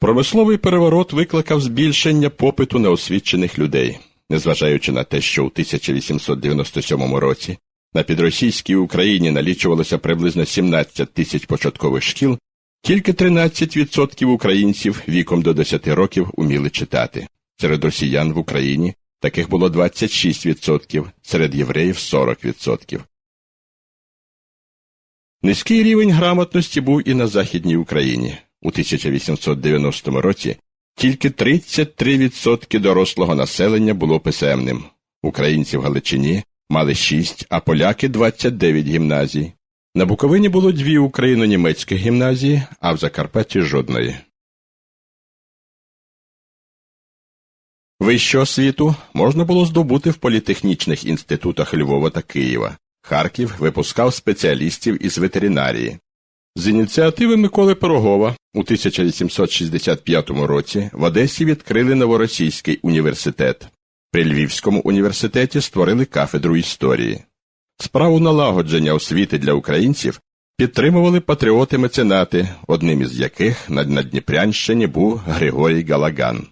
Промисловий переворот викликав збільшення попиту на освічених людей, незважаючи на те, що у 1897 році на підросійській Україні налічувалося приблизно 17 тисяч початкових шкіл, тільки 13% українців віком до 10 років уміли читати. Серед росіян в Україні таких було 26%, серед євреїв 40%. Низький рівень грамотності був і на Західній Україні. У 1890 році тільки 33% дорослого населення було писемним. Українці в Галичині мали 6, а поляки 29 гімназій. На Буковині було дві україно-німецькі гімназії, а в Закарпатті жодної. Вищу освіту можна було здобути в політехнічних інститутах Львова та Києва. Харків випускав спеціалістів із ветеринарії. З ініціативи Миколи Пирогова у 1865 році в Одесі відкрили Новоросійський університет. При Львівському університеті створили кафедру історії. Справу налагодження освіти для українців підтримували патріоти-меценати, одним із яких на Надніпрянщині був Григорій Галаган.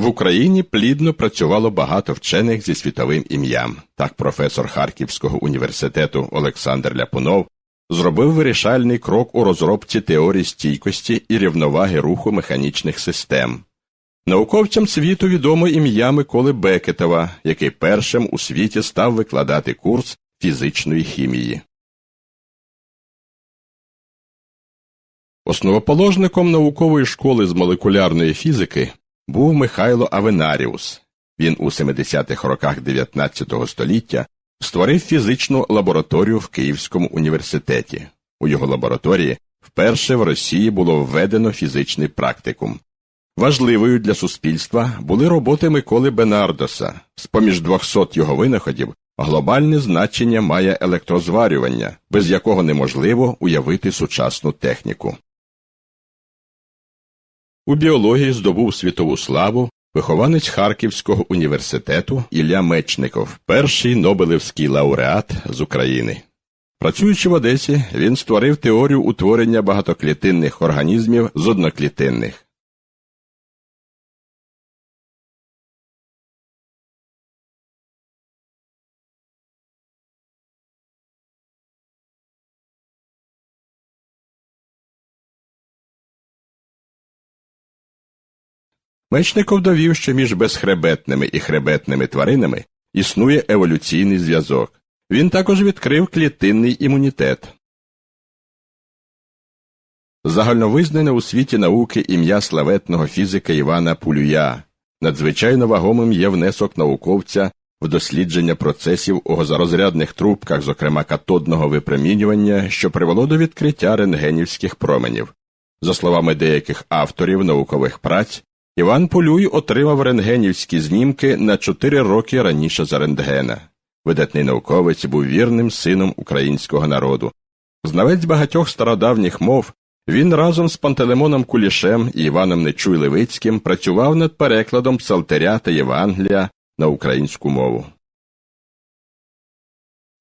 В Україні плідно працювало багато вчених зі світовим ім'ям. Так професор Харківського університету Олександр Ляпунов зробив вирішальний крок у розробці теорії стійкості і рівноваги руху механічних систем. Науковцям світу відомо ім'я Миколи Бекетова, який першим у світі став викладати курс фізичної хімії. Основоположником наукової школи з молекулярної фізики був Михайло Авенаріус. Він у 70-х роках 19 століття створив фізичну лабораторію в Київському університеті. У його лабораторії вперше в Росії було введено фізичний практикум. Важливою для суспільства були роботи Миколи Бенардоса. З поміж 200 його винаходів глобальне значення має електрозварювання, без якого неможливо уявити сучасну техніку. У біології здобув світову славу вихованець Харківського університету Ілля Мечников, перший Нобелевський лауреат з України. Працюючи в Одесі, він створив теорію утворення багатоклітинних організмів з одноклітинних. Мечников довів, що між безхребетними і хребетними тваринами існує еволюційний зв'язок. Він також відкрив клітинний імунітет. Загальновизнане у світі науки ім'я славетного фізика Івана Пулюя. Надзвичайно вагомим є внесок науковця в дослідження процесів у газорозрядних трубках, зокрема катодного випромінювання, що привело до відкриття рентгенівських променів. За словами деяких авторів наукових праць, Іван Полюй отримав рентгенівські знімки на чотири роки раніше за рентгена. Видатний науковець був вірним сином українського народу. Знавець багатьох стародавніх мов, він разом з Пантелеймоном Кулішем і Іваном Нечуй Левицьким працював над перекладом Псалтеря та Євангелія на українську мову.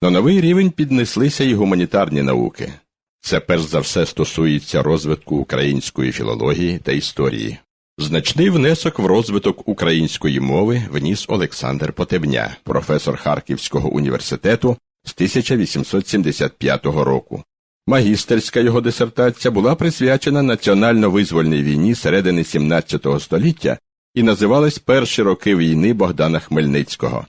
На новий рівень піднеслися й гуманітарні науки. Це перш за все стосується розвитку української філології та історії. Значний внесок в розвиток української мови вніс Олександр Потебня, професор Харківського університету з 1875 року. Магістерська його дисертація була присвячена національно-визвольній війні середини XVII століття і називалась Перші роки війни Богдана Хмельницького.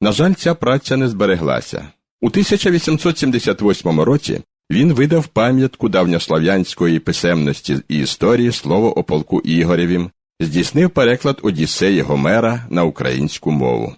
На жаль, ця праця не збереглася. У 1878 році він видав пам'ятку давньослов'янської писемності і історії слово о полку Ігорєвім, здійснив переклад Одіссеї Гомера на українську мову.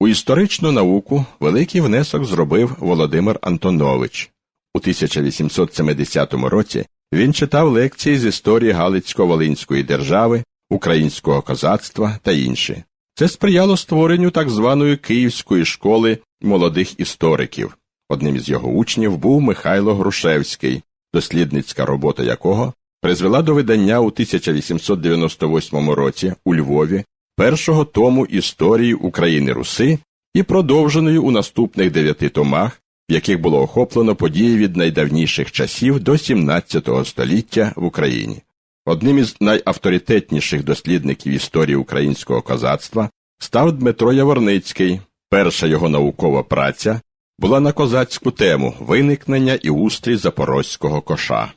У історичну науку великий внесок зробив Володимир Антонович. У 1870 році він читав лекції з історії Галицько-Волинської держави, українського козацтва та інші. Це сприяло створенню так званої Київської школи молодих істориків. Одним із його учнів був Михайло Грушевський, дослідницька робота якого призвела до видання у 1898 році у Львові першого тому історії України Руси і продовженої у наступних дев'яти томах в яких було охоплено події від найдавніших часів до 17 століття в Україні. Одним із найавторитетніших дослідників історії українського козацтва став Дмитро Яворницький. Перша його наукова праця була на козацьку тему виникнення і устрій запорозького коша.